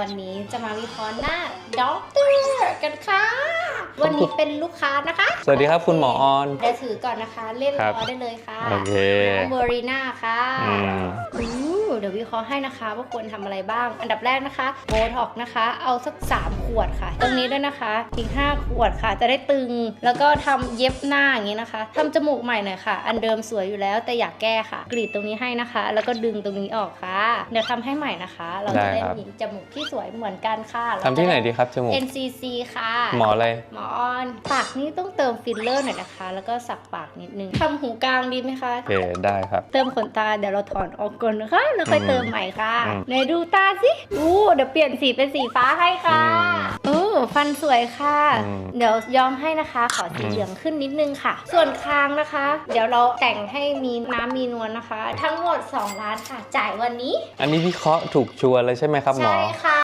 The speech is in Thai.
วันนี้จะมาวิเคราะห์หน้าด็อกเตอร์กันค่ะ วันนี้เป็นลูกค้านะคะ สวัสดีครับคุณหมอออน เดี๋ยวถือก่อนนะคะ เล่นครับรอได้เลยค่ะโอเค น้องเบอรีน่าค่ะ อืมอู้ เดี๋ยววิเคราะห์ให้นะคะ ว่าควรทำอะไรบ้าง อันดับแรกนะคะโบท็อกนะคะ เอาสัก 3 ขวดค่ะ ตรงนี้ด้วยนะคะอีก5ขวดค่ะ จะได้ตึง แล้วก็ทำเย็บหน้าอย่างนี้นะคะทำจมูกใหม่หน่อยค่ะ อันเดิมสวยอยู่แล้วแต่อยากแก้ค่ะ กรีดตรงนี้ให้นะคะ แล้วก็ดึงตรงนี้ออกค่ะเดี๋ยวทำให้ใหม่นะคะ เราจะได้ได้ครับมีจมูกที่สวยเหมือนกันค่ะทำที่ไหนดีครับจมูก NCC ค่ะ หมออะไรหมอออนปากนี้ต้องเติมฟิลเลอร์หน่อยนะคะ แล้วก็สักปากนิดนึงทำหูกลางดีไหมคะโอเคได้ครับ เติมขนตาเดี๋ยวเราถอนออกก่อนนะคะแล้วค่อยอืมเติมใหม่ค่ะอืมไหนดูตาสิอู้เดี๋ยวเปลี่ยนสีเป็นสีฟ้าให้ค่ะอืมอู้ฟันสวยค่ะอืมเดี๋ยวย้อมให้นะคะ ขอสีอืมเหลืองขึ้นนิดนึงค่ะ ส่วนคางนะคะ เดี๋ยวเราแต่งให้มีน้ำมีนวลนะคะ ทั้งหมด 2 ล้านค่ะ จ่ายวันนี้ อันนี้วิเคราะห์ถูกชัวร์เลยใช่ไหมครับหมอ ใช่ค่ะ